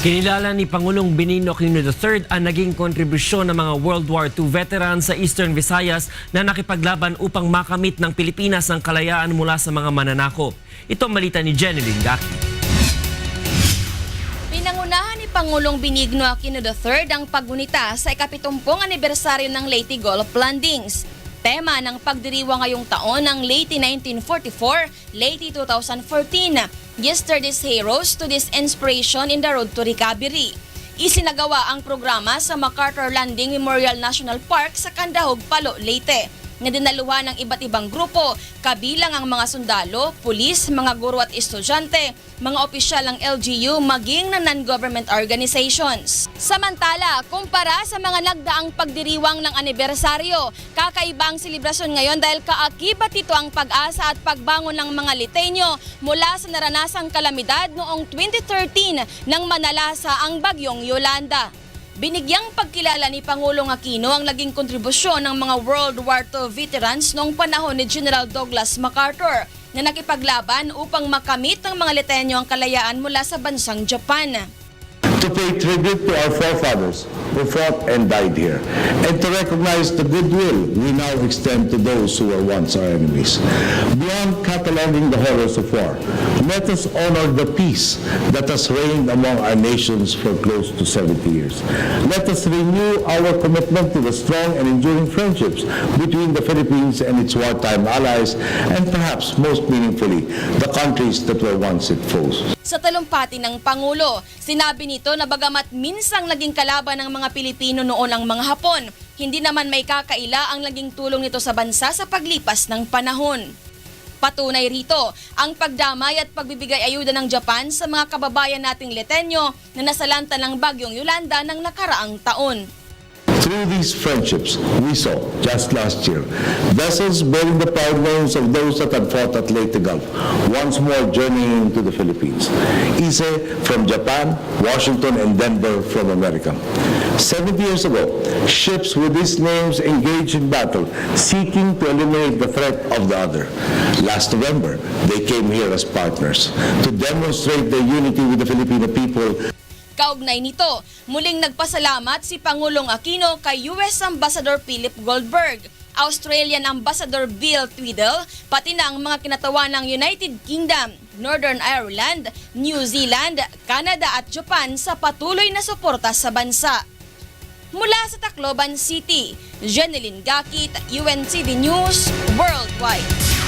Kinilala ni Pangulong Benigno Aquino III ang naging kontribusyon ng mga World War II veterans sa Eastern Visayas na nakipaglaban upang makamit ng Pilipinas ang kalayaan mula sa mga mananakop. Ito ang balita ni Jeneline Gaki. Pinangunahan ni Pangulong Benigno Aquino III ang paggunita sa ikapitumpong anibersaryo ng Leyte Gulf Landings. Tema ng pagdiriwa ngayong taon ng Leyte 1944, Leyte 2014, Yesterday's Heroes to this Inspiration in the Road to Recovery. Isinagawa ang programa sa MacArthur Landing Memorial National Park sa Candahog, Palo, Leyte na dinaluhan ng iba't ibang grupo, kabilang ang mga sundalo, pulis, mga guro at estudyante, mga opisyal ng LGU maging na non-government organizations. Samantala, kumpara sa mga nagdaang pagdiriwang ng anibersaryo, kakaiba ang selebrasyon ngayon dahil kaakibat ito ang pag-asa at pagbangon ng mga Liteño mula sa naranasang kalamidad noong 2013 nang manalasa ang bagyong Yolanda. Binigyang pagkilala ni Pangulong Aquino ang naging kontribusyon ng mga World War II veterans noong panahon ni General Douglas MacArthur na nakipaglaban upang makamit ng mga Litenyo ang kalayaan mula sa bansang Japan. To pay tribute to our forefathers who fought and died here, and to recognize the goodwill we now extend to those who were once our enemies. Beyond cataloging the horrors of war, let us honor the peace that has reigned among our nations for close to 70 years. Let us renew our commitment to the strong and enduring friendships between the Philippines and its wartime allies, and perhaps most meaningfully, the countries that were once its foes. Sa talumpati ng Pangulo, sinabi nito na bagamat minsang naging kalaban ng mga Pilipino noon ang mga Hapon, hindi naman may kakaila ang naging tulong nito sa bansa sa paglipas ng panahon. Patunay rito ang pagdamay at pagbibigay ayuda ng Japan sa mga kababayan nating Letenyo na nasalanta ng bagyong Yolanda ng nakaraang taon. Through these friendships, we saw, just last year, vessels bearing the proud names of those that had fought at Leyte Gulf, once more journeying to the Philippines. Ise from Japan, Washington, and Denver from America. 70 years ago, ships with these names engaged in battle, seeking to eliminate the threat of the other. Last November, they came here as partners to demonstrate their unity with the Filipino people Kaugnay nito, muling nagpasalamat si Pangulong Aquino kay US Ambassador Philip Goldberg, Australian Ambassador Bill Tweedle, pati na ang mga kinatawan ng United Kingdom, Northern Ireland, New Zealand, Canada at Japan sa patuloy na suporta sa bansa. Mula sa Tacloban City, Jeneline Gakit, UNCD News, Worldwide.